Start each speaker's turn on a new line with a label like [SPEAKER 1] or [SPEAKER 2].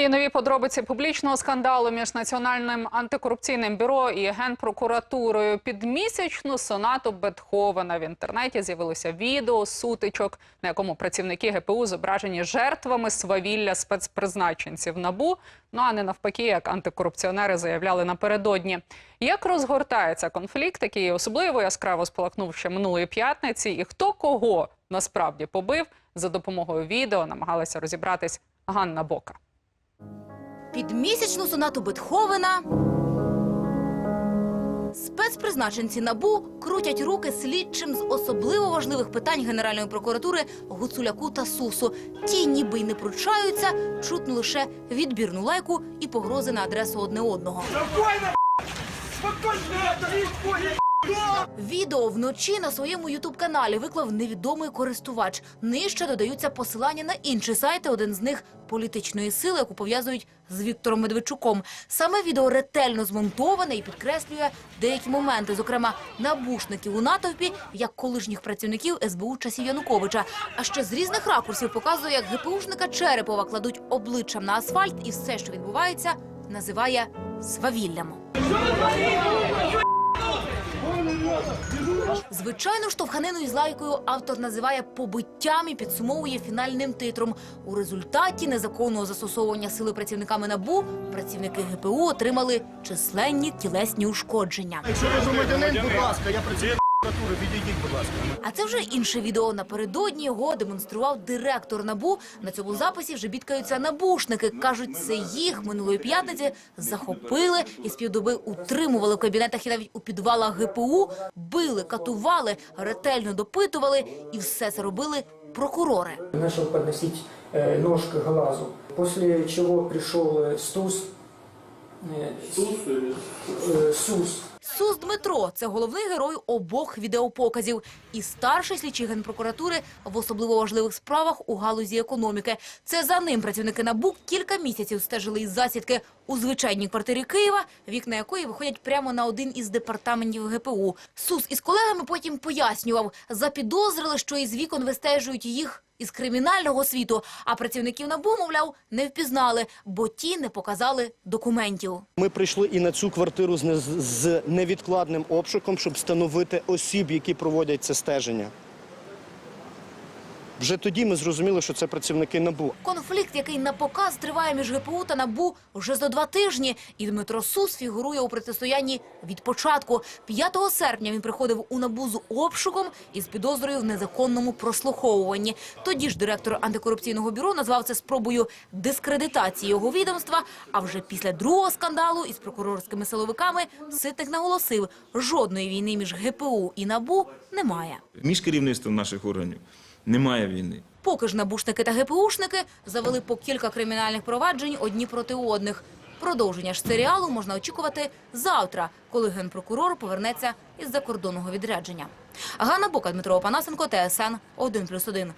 [SPEAKER 1] І нові подробиці публічного скандалу між національним антикорупційним бюро і генпрокуратурою під місячну сонату Бетховена в інтернеті з'явилося відео сутичок, на якому працівники ГПУ зображені жертвами свавілля спецпризначенців набу. Ну а не навпаки, як антикорупціонери заявляли напередодні. Як розгортається конфлікт, який особливо яскраво спалахнув ще минулої п'ятниці, і хто кого насправді побив за допомогою відео, намагалася розібратись Ганна Бока.
[SPEAKER 2] Під місячну сонату Бетховена спецпризначенці НАБУ крутять руки слідчим з особливо важливих питань Генеральної прокуратури Гуцуляку та Сусу. Ті ніби й не пручаються, чутно лише відбірну лайку і погрози на адресу одне одного. Відео вночі на своєму ютуб-каналі виклав невідомий користувач. Нижче додаються посилання на інші сайти. Один з них політичної сили, яку пов'язують з Віктором Медведчуком. Саме відео ретельно змонтоване і підкреслює деякі моменти, зокрема набушників у натовпі, як колишніх працівників СБУ часів Януковича. А ще з різних ракурсів показує, як ГПУшника Черепова кладуть обличчям на асфальт, і все, що відбувається, називає свавіллям. Звичайно, штовханину із лайкою автор називає побиттям і підсумовує фінальним титром. У результаті незаконного застосовування сили працівниками НАБУ працівники ГПУ отримали численні тілесні ушкодження.
[SPEAKER 3] Якщо ви громадянин, будь ласка, я працюю прокуратури, відійдіть, будь ласка.
[SPEAKER 2] А це вже інше відео. Напередодні його демонстрував директор НАБУ. На цьому записі вже бідкаються набушники. Кажуть, це їх минулої п'ятниці захопили і з півдоби утримували в кабінетах і навіть у підвалах ГПУ, били, катували, ретельно допитували, і все це робили прокурори.
[SPEAKER 4] начал подносить э, нож к глазу. После чего пришел э, СТУС. э, э, СУС.
[SPEAKER 2] Сус Дмитро це головний герой обох відеопоказів і старший слідчий генпрокуратури в особливо важливих справах у галузі економіки. Це за ним працівники НАБУ кілька місяців стежили із засідки у звичайній квартирі Києва, вікна якої виходять прямо на один із департаментів ГПУ. Сус із колегами потім пояснював, запідозрили, що із вікон вистежують їх із кримінального світу, а працівників НАБУ, мовляв, не впізнали, бо ті не показали документів.
[SPEAKER 3] Ми прийшли і на цю квартиру з, не- невідкладним обшуком, щоб встановити осіб, які проводять це стеження. Вже тоді ми зрозуміли, що це працівники НАБУ.
[SPEAKER 2] Конфлікт, який на показ триває між ГПУ та НАБУ вже за два тижні, і Дмитро Сус фігурує у протистоянні від початку. 5 серпня він приходив у НАБУ з обшуком і з підозрою в незаконному прослуховуванні. Тоді ж директор антикорупційного бюро назвав це спробою дискредитації його відомства. А вже після другого скандалу із прокурорськими силовиками Ситник наголосив, жодної війни між ГПУ і НАБУ немає.
[SPEAKER 5] Між керівництвом наших органів немає війни.
[SPEAKER 2] Поки ж набушники та ГПУшники завели по кілька кримінальних проваджень одні проти одних. Продовження ж серіалу можна очікувати завтра, коли генпрокурор повернеться із закордонного відрядження. Ганна Бока, Дмитро Опанасенко, ТСН 1+,1.